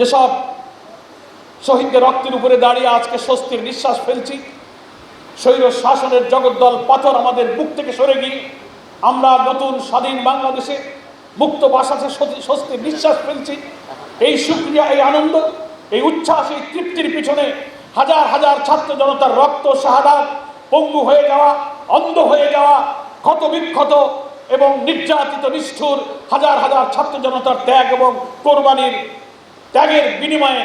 যেসব শহীদদের রক্তের উপরে দাঁড়িয়ে আজকে স্বস্তির নিঃশ্বাস ফেলছি, স্বৈর শাসনের জগদ্দল পাথর আমাদের বুক থেকে সরে গিয়ে আমরা নতুন স্বাধীন বাংলাদেশে মুক্ত বাসাতে স্বস্তির নিঃশ্বাস ফেলছি। এই সুক্রিয়া, এই আনন্দ, এই উচ্ছ্বাস, এই তৃপ্তির পিছনে হাজার হাজার ছাত্র জনতার রক্ত, শাহাদাত, পঙ্গু হয়ে যাওয়া, অন্ধ হয়ে যাওয়া, ক্ষত বিক্ষত এবং নির্যাতিত, নিষ্ঠুর হাজার হাজার ছাত্র জনতার ত্যাগ এবং কোরবানির ত্যাগের বিনিময়ে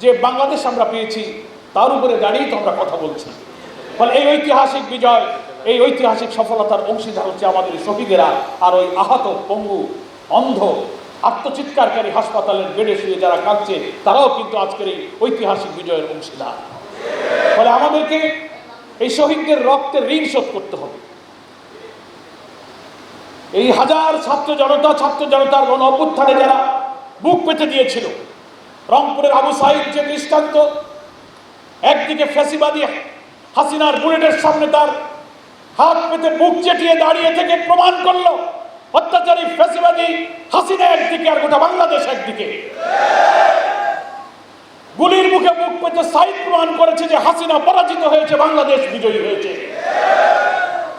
যে বাংলাদেশ আমরা পেয়েছি, তার উপরে দাঁড়িয়েই তো আমরা কথা বলছি। ফলে এই ঐতিহাসিক বিজয়, এই ঐতিহাসিক সফলতার অংশীদার হচ্ছে আমাদের শহীদেরা আর ওই আহত পঙ্গু, অন্ধ, আত্মচিৎকারকারী হাসপাতালের বেডে শুয়ে যারা কাঁদছে, তারাও কিন্তু আজকের এই ঐতিহাসিক বিজয়ের অংশীদার। ফলে আমাদেরকে এই শহীদদের রক্তের ঋণ শোধ করতে হবে। এই হাজার ছাত্র জনতা, ছাত্র জনতার গণ অভ্যুত্থানে যারা বুক পেতে দিয়েছিল। রংপুরের আবু সাইদ যে দৃষ্টান্ত, একদিকে ফ্যাসিবাদী হাসিনার বুলেটের সামনে তার হাত পেতে বুক চেটিয়ে দাঁড়িয়ে থেকে প্রমাণ করল, অত্যাচারী ফ্যাসিবাদী হাসিনা একদিকে আর গোটা বাংলাদেশ একদিকে। গুলির মুখে বুক পেতে সাইদ প্রমাণ করেছে যে হাসিনা পরাজিত হয়েছে, বাংলাদেশ বিজয়ী হয়েছে।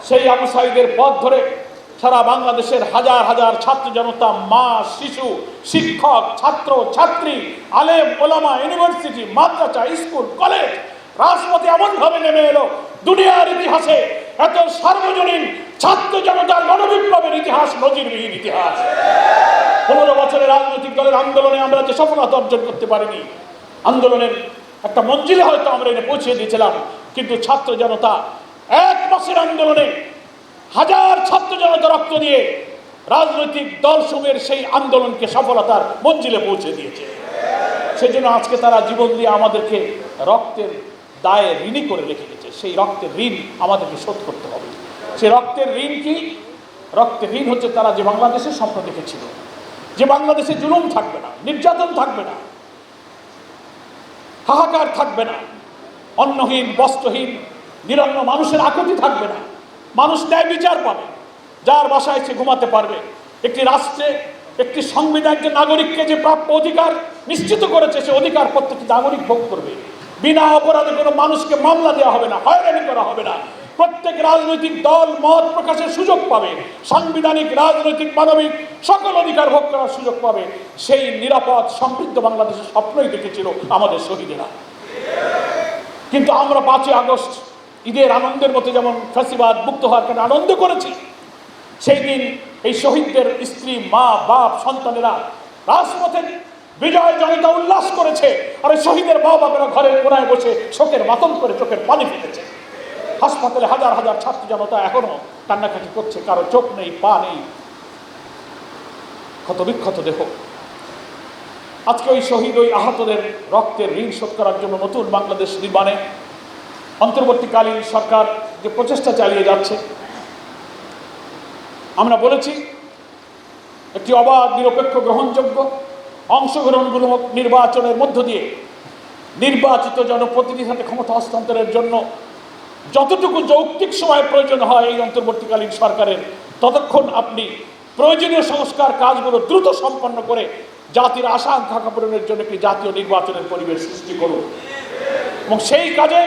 সেই আবু সাইদের পথ ধরে সারা বাংলাদেশের হাজার হাজার ছাত্র জনতা, মা, শিশু, শিক্ষক, ছাত্র, ছাত্রী, আলেম, ওলামা, ইউনিভার্সিটি, মাদ্রাসা, স্কুল, কলেজ, রাজপথে এমনভাবে নেমে এলো, দুনিয়ার ইতিহাসে এত সার্বজনীন ছাত্র জনতার গণবিপ্লবের ইতিহাস, নজিরবিহীন ইতিহাস। পনেরো বছরের রাজনৈতিক দলের আন্দোলনে আমরা যে সফলতা অর্জন করতে পারিনি, আন্দোলনের একটা মঞ্জিলে হয়তো আমরা এনে পৌঁছে দিয়েছিলাম, কিন্তু ছাত্র জনতা এক মাসের আন্দোলনে হাজার ছাত্র জনতা রক্ত দিয়ে রাজনৈতিক দলসমূহের সেই আন্দোলনকে সফলতার মঞ্জিলে পৌঁছে দিয়েছে। সেজন্য আজকে তারা জীবন দিয়ে আমাদেরকে রক্তের দায়ে ঋণী করে রেখে গেছে। সেই রক্তের ঋণ আমাদেরকে শোধ করতে হবে। সেই রক্তের ঋণ কি? রক্তের ঋণ হচ্ছে তারা যে বাংলাদেশের স্বপ্ন দেখেছিল। যে বাংলাদেশে জুলুম থাকবে না, নির্যাতন থাকবে না, হাহাকার থাকবে না, অন্নহীন, বস্ত্রহীন, নিরন্ন মানুষের আকুতি থাকবে না মানুষ ন্যায় বিচার পাবে, যার বাসায় সে ঘুমাতে পারবে। একটি রাষ্ট্রে, একটি সংবিধান যে নাগরিককে যে প্রাপ্য অধিকার নিশ্চিত করেছে, সে অধিকার প্রত্যেকটি নাগরিক ভোগ করবে। বিনা অপরাধে কোনো মানুষকে মামলা দেওয়া হবে না, হয়রানি করা হবে না। প্রত্যেক রাজনৈতিক দল মত প্রকাশের সুযোগ পাবে। সাংবিধানিক, রাজনৈতিক, মানবিক সকল অধিকার ভোগ করার সুযোগ পাবে। সেই নিরাপদ, সমৃদ্ধ বাংলাদেশের স্বপ্নই দেখেছিল আমাদের শহীদেরা। কিন্তু আমরা পাঁচই আগস্ট ঈদের আনন্দের মতো যেমন ফাঁসিবাদ মুক্ত হওয়ার কারণে আনন্দ করেছি, সেই দিন এই শহীদদের স্ত্রী, মা, বাপ, সন্তানেরা রাজপথে বিজয় জনতা উল্লাস করেছে আর ওই শহীদের মা বাপেরা ঘরের কোনায় বসে শোকের মাতম করে চোখের পানি ফেলেছে। হাসপাতালে হাজার হাজার ছাত্র জনতা এখনও কান্নাকাটি করছে, কারও চোখ নেই, পা নেই। ক্ষত বিক্ষত দেহ। আজকে ওই শহীদ, ওই আহতদের রক্তের ঋণ শোধ করার জন্য নতুন বাংলাদেশ নির্মাণে অন্তর্বর্তীকালীন সরকার যে প্রচেষ্টা চালিয়ে যাচ্ছে, আমরা বলেছি একটি অবাধ, নিরপেক্ষ, গ্রহণযোগ্য অংশগ্রহণমূলক নির্বাচনের মধ্য দিয়ে নির্বাচিত জনপ্রতিনিধির হাতে ক্ষমতা হস্তান্তরের জন্য যতটুকু যৌক্তিক সময় প্রয়োজন হয় এই অন্তর্বর্তীকালীন সরকারের, ততক্ষণ আপনি প্রয়োজনীয় সংস্কার কাজগুলো দ্রুত সম্পন্ন করে জাতির আশা আকাঙ্ক্ষা পূরণের জন্য একটি জাতীয় নির্বাচনের পরিবেশ সৃষ্টি করুন। এবং সেই কাজে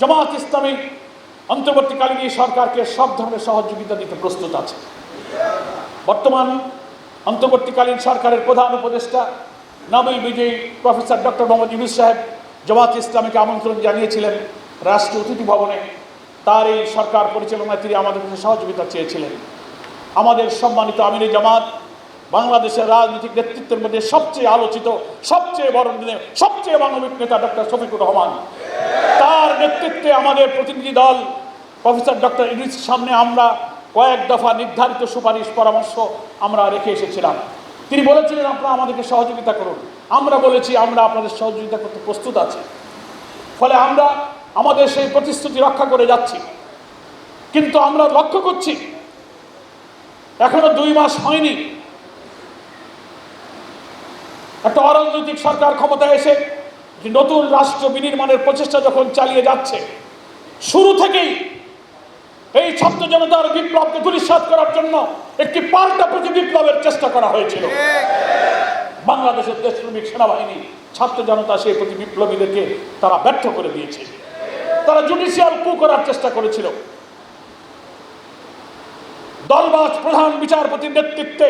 জামাত ইসলামী অন্তর্বর্তীকালীন এই সরকারকে সব ধরনের সহযোগিতা দিতে প্রস্তুত আছে। বর্তমান অন্তর্বর্তীকালীন সরকারের প্রধান উপদেষ্টা নোবেল বিজয়ী প্রফেসর ডক্টর মোহাম্মদ ইউনুস সাহেব জামাত ইসলামীকে আমন্ত্রণ জানিয়েছিলেন রাষ্ট্রীয় অতিথি ভবনে। তার এই সরকার পরিচালনায় তিনি আমাদের সহযোগিতা চেয়েছিলেন। আমাদের সম্মানিত আমির জামাত বাংলাদেশের রাজনৈতিক নেতৃত্বের মধ্যে সবচেয়ে আলোচিত, সবচেয়ে বড় সবচেয়ে মানবিক নেতা ডক্টর শফিকুর রহমান। তার নেতৃত্বে আমাদের প্রতিনিধি দল, প্রফেসর ডক্টর ইউনুসের সামনে আমরা কয়েক দফা নির্ধারিত সুপারিশ পরামর্শ আমরা রেখে এসেছিলাম। তিনি বলেছিলেন, আপনারা আমাদেরকে সহযোগিতা করুন। আমরা বলেছি, আমরা আপনাদের সহযোগিতা করতে প্রস্তুত আছি। ফলে আমরা আমাদের সেই প্রতিশ্রুতি রক্ষা করে যাচ্ছি। কিন্তু আমরা লক্ষ্য করছি, এখনও দুই মাস হয়নি একটা অরাজনৈতিক সরকার ক্ষমতায় এসে নতুন রাষ্ট্র বিনির্মাণের প্রচেষ্টা যখন চালিয়ে যাচ্ছে, শুরু থেকেই এই ছাত্র জনতার বিপ্লবকে ধূলিসাৎ করার জন্য একটি পাল্টা প্রতি বিপ্লবের চেষ্টা করা হয়েছিল। বাংলাদেশের দেশপ্রেমিক সেনাবাহিনী, ছাত্র জনতা সেই প্রতি বিপ্লবীদেরকে তারা ব্যর্থ করে দিয়েছে। তারা জুডিশিয়াল কু করার চেষ্টা করেছিল। দলবাজ প্রধান বিচারপতির নেতৃত্বে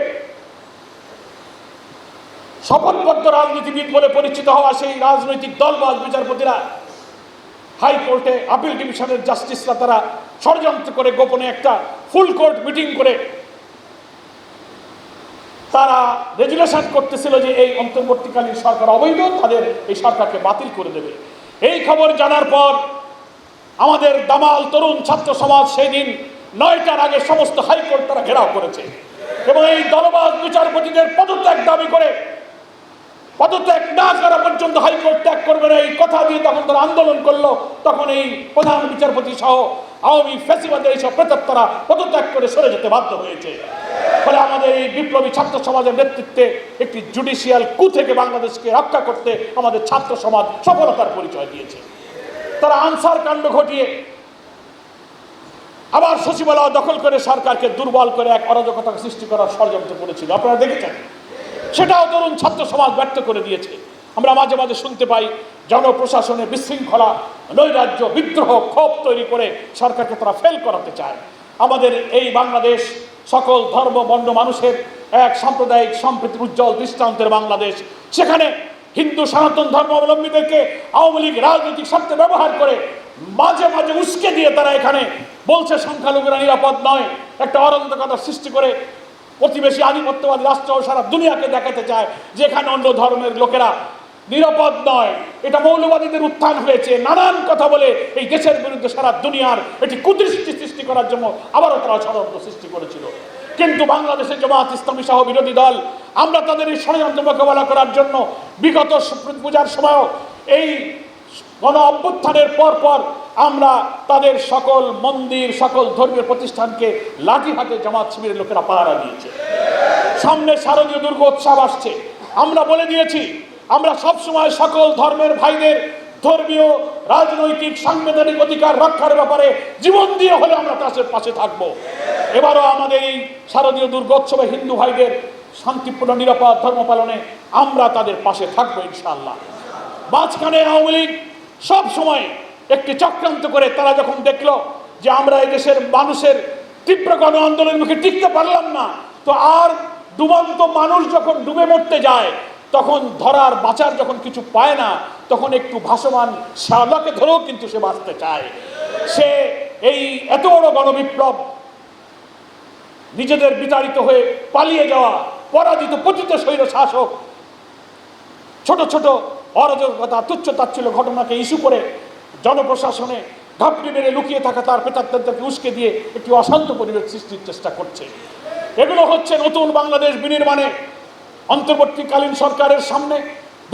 শপথবদ্ধ রাজনীতিবিদ বলে পরিচিত হওয়া সেই রাজনৈতিক দলবাজ বিচারপতিরা হাইকোর্টে আপিল ডিভিশনের জাস্টিসরা তারা ষড়যন্ত্র করে গোপনে একটা ফুল কোর্ট মিটিং করে তারা রেজুলেশন করতেছিল যে এই অন্তর্বর্তীকালীন সরকার অবৈধ, তাদের এই সরকারকে বাতিল করে দেবে। এই খবর জানার পর আমাদের দামাল তরুণ ছাত্র সমাজ সেই দিন নয়টার আগে সমস্ত হাইকোর্ট তারা ঘেরাও করেছে এবং এই দলবাজ বিচারপতিদের পদত্যাগ দাবি করে পদত্যাগ না করা পর্যন্ত হাইকোর্ট ত্যাগ করবে না। এই কথা দিয়ে তখন তারা আন্দোলন করল। তখন এই প্রধান বিচারপতি সহ আওয়ামী ফেসিবাদের এইসব প্রেতাত্মারা পদত্যাগ করে সরে যেতে বাধ্য হয়েছে। ফলে আমাদের এই বিপ্লবী ছাত্র সমাজের নেতৃত্বে একটি জুডিশিয়াল কু থেকে বাংলাদেশকে রক্ষা করতে আমাদের ছাত্র সমাজ সফলতার পরিচয় দিয়েছে। তারা আনসার কাণ্ড ঘটিয়ে আবার সচিবালয় দখল করে সরকারকে দুর্বল করে এক অরাজকতা সৃষ্টি করার ষড়যন্ত্র করেছিল। আপনারা দেখেছেন? সেটাও তরুণ ছাত্র সমাজ ব্যর্থ করে দিয়েছে। আমরা মাঝে মাঝে শুনতে পাই, জনপ্রশাসনে বিশৃঙ্খলা, নৈরাজ্য, বিদ্রোহ, ক্ষোভ তৈরি করে সরকারকে তারা ফেল করাতে চায়। আমাদের এই বাংলাদেশ সকল ধর্ম, বর্ণ, মানুষের এক সাম্প্রদায়িক সম্প্রীতির উজ্জ্বল দৃষ্টান্তের বাংলাদেশ। সেখানে হিন্দু, সনাতন ধর্মাবলম্বীদেরকে আওয়ামী লীগ রাজনৈতিক স্বার্থে ব্যবহার করে মাঝে মাঝে উস্কে দিয়ে তারা এখানে বলছে, সংখ্যালঘুরা নিরাপদ নয়। একটা অরাজকতা সৃষ্টি করে প্রতিবেশী আধিপত্যবাদী রাষ্ট্র সারা দুনিয়াকে দেখাতে চায়, যেখানে অন্য ধর্মের লোকেরা নিরাপদ নয়। এটা মৌলবাদীদের উত্থান হয়েছে। নানান কথা বলে এই দেশের বিরুদ্ধে সারা দুনিয়ার এটি কুদৃষ্টি সৃষ্টি করার জন্য আবারও তারা ষড়যন্ত্র সৃষ্টি করেছিল। কিন্তু বাংলাদেশের জামাত ইসলামী সহ বিরোধী দল, আমরা তাদের এই ষড়যন্ত্র মোকাবেলা করার জন্য বিগত পূজার সময়ও এই গণ অভ্যুত্থানের পর পর আমরা তাদের সকল মন্দির, সকল ধর্মীয় প্রতিষ্ঠানকে লাঠি হাতে জামাত শিবিরের লোকেরা পাহারা দিয়েছে। সামনে শারদীয় দুর্গোৎসব আসছে। আমরা বলে দিয়েছি, আমরা সবসময় সকল ধর্মের ভাইদের ধর্মীয়, রাজনৈতিক, সাংবিধানিক অধিকার রক্ষার ব্যাপারে জীবন দিয়ে হলে আমরা তাদের পাশে থাকব। এবারও আমাদের এই শারদীয় দুর্গোৎসবে হিন্দু ভাইদের শান্তিপূর্ণ, নিরাপদ ধর্ম পালনে আমরা তাদের পাশে থাকব ইনশাআল্লাহ। মাঝখানে আওয়ামী লীগ সব সময় একটি চক্রান্ত করে তারা যখন দেখল যে আমরা এই দেশের মানুষের তীব্র গণ আন্দোলনের মুখে টিকতে পারলাম না, তো আর ডুবন্ত মানুষ যখন ডুবে মরতে যায়, তখন ধরার বাঁচার যখন কিছু পায় না, তখন একটু ভাসমান শ্যাওলাকে ধরেও কিন্তু সে বাঁচতে চায়। সে এই এত বড় গণবিপ্লব নিজেদের বিতাড়িত হয়ে পালিয়ে যাওয়া পরাজিত পতিত স্বৈর শাসক, ছোট ছোট অরাজকতা, তুচ্ছ তাচ্ছিল্য ঘটনাকে ইস্যু করে জনপ্রশাসনে ঘাপটি মেরে লুকিয়ে থাকা তার পেতাত্তাদেরকে উস্কে দিয়ে একটি অশান্ত পরিবেশ সৃষ্টির চেষ্টা করছে। এগুলো হচ্ছে নতুন বাংলাদেশ বিনির্মাণে, অন্তর্বর্তীকালীন সরকারের সামনে,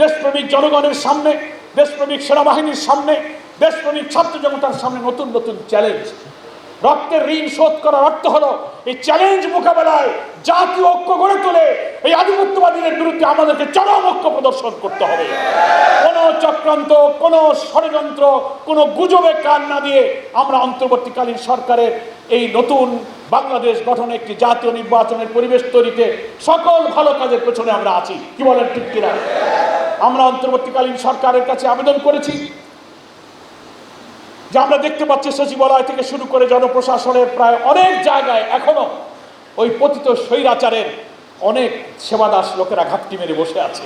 দেশপ্রেমিক জনগণের সামনে, দেশপ্রেমিক সেনাবাহিনীর সামনে, দেশপ্রেমিক ছাত্র জনতার সামনে নতুন নতুন চ্যালেঞ্জ রক্তের ঋণ শোধ করার অর্থ হলো এই চ্যালেঞ্জ মোকাবেলায় জাতীয় ঐক্য গড়ে তোলে এই আধিপত্যবাদীদের বিরুদ্ধে আমাদেরকে চরম ঐক্য প্রদর্শন করতে হবে। কোনো চক্রান্ত, কোনো ষড়যন্ত্র, কোনো গুজবে কান না দিয়ে আমরা অন্তর্বর্তীকালীন সরকারের এই নতুন বাংলাদেশ গঠনে একটি জাতীয় নির্বাচনের পরিবেশ তৈরিতে সকল ভালো কাজের পেছনে আমরা আছি। কি বলেন ঠিক আমরা অন্তর্বর্তীকালীন সরকারের কাছে আবেদন করেছি যে আমরা দেখতে পাচ্ছি সচিবালয় থেকে শুরু করে জনপ্রশাসনের প্রায় অনেক জায়গায় এখনও ওই পতিত স্বৈরাচারের অনেক সেবাদাস লোকেরা ঘাপটি মেরে বসে আছে।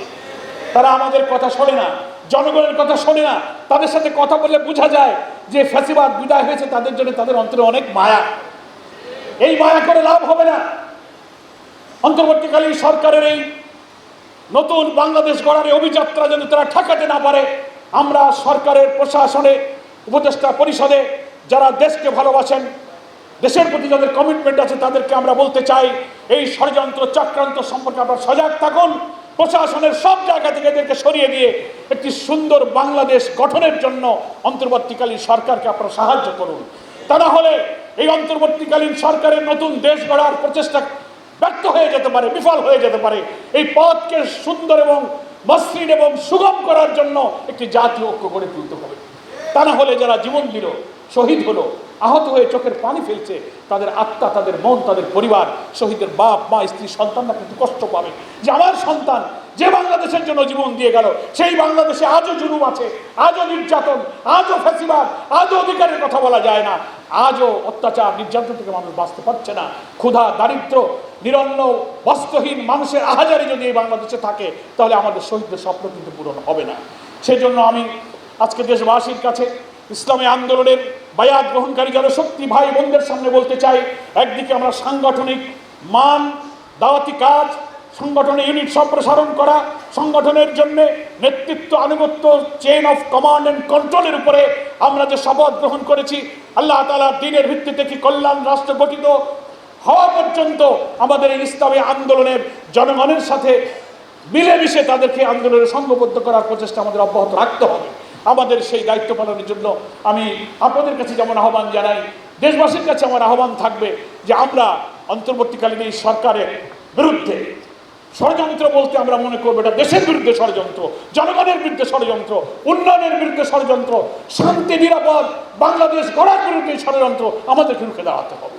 তারা আমাদের কথা শোনে না, জনগণের কথা শোনে না। তাদের সাথে কথা বললে বোঝা যায় যে ফ্যাসিবাদ বিদায় হয়েছে, তাদের জন্য তাদের অন্তরে অনেক মায়া। এই মায়া করে লাভ হবে না। অন্তর্বর্তীকালীন সরকারের এই নতুন বাংলাদেশ গড়ার অভিযাত্রা যেন তারা ঠেকাতে না পারে, আমরা সরকারের প্রশাসনে, উপদেষ্টা পরিষদে যারা দেশকে ভালোবাসেন দেশের প্রতি যাদের কমিটমেন্ট আছে, তাদেরকে আমরা বলতে চাই, এই ষড়যন্ত্র চক্রান্ত সম্পর্কে আপনারা সজাগ থাকুন। প্রশাসনের সব জায়গা থেকে এদেরকে সরিয়ে দিয়ে একটি সুন্দর বাংলাদেশ গঠনের জন্য অন্তর্বর্তীকালীন সরকারকে আপনারা সাহায্য করুন। তা না হলে এই অন্তর্বর্তীকালীন সরকারের নতুন দেশ গড়ার প্রচেষ্টা ব্যর্থ হয়ে যেতে পারে, বিফল হয়ে যেতে পারে। এই পথকে সুন্দর এবং মসৃণ এবং সুগম করার জন্য একটি জাতীয় ঐক্য গড়ে তুলতে হবে। তা না হলে যারা জীবন দিল শহীদ হলো আহত হয়ে চোখের পানি ফেলছে। তাদের আত্মা, তাদের মন, তাদের পরিবার, শহীদের বাপ, মা, স্ত্রী, সন্তানরা কিন্তু কষ্ট পাবে। যে আমার সন্তান যে বাংলাদেশের জন্য জীবন দিয়ে গেল, সেই বাংলাদেশে আজও জুলুম আছে, আজও নির্যাতন, আজও ফেসিবাদ আজও অধিকারের কথা বলা যায় না। আজও অত্যাচার, নির্যাতন থেকে মানুষ বাঁচতে পারছে না। ক্ষুধা, দারিদ্র, নিরন্ন, বস্ত্রহীন মানুষের আহাজারি যদি এই বাংলাদেশে থাকে, তাহলে আমাদের শহীদদের স্বপ্ন কিন্তু পূরণ হবে না। সেজন্য আমি আজকে দেশবাসীর কাছে ইসলামী আন্দোলনের বায়াত গ্রহণকারী জনশক্তি ভাই বোনদের সামনে বলতে চাই একদিকে আমরা সাংগঠনিক মান, দাওয়াতি কাজ, সংগঠনের ইউনিট সম্প্রসারণ করা, সংগঠনের জন্য নেতৃত্ব, আনুগত্য চেইন অফ কমান্ড অ্যান্ড কন্ট্রোলের উপরে আমরা যে শপথ গ্রহণ করেছি, আল্লাহ তালা দিনের ভিত্তিতে কি কল্যাণ রাষ্ট্র গঠিত হওয়া পর্যন্ত আমাদের এই ইসলামী আন্দোলনের জনগণের সাথে মিলেমিশে তাদেরকে আন্দোলনে সংঘবদ্ধ করার প্রচেষ্টা আমাদের অব্যাহত রাখতে হবে। আমাদের সেই দায়িত্ব পালনের জন্য আমি আপনাদের কাছে যেমন আহ্বান জানাই, দেশবাসীর কাছে আমার আহ্বান থাকবে যে আমরা অন্তর্বর্তীকালীন এই সরকারের বিরুদ্ধে ষড়যন্ত্র বলতে আমরা মনে করব এটা দেশের বিরুদ্ধে ষড়যন্ত্র, জনগণের বিরুদ্ধে ষড়যন্ত্র, উন্নয়নের বিরুদ্ধে ষড়যন্ত্র, শান্তি, নিরাপদ বাংলাদেশ গড়ার বিরুদ্ধে ষড়যন্ত্র আমাদেরকে রুখে দাঁড়াতে হবে।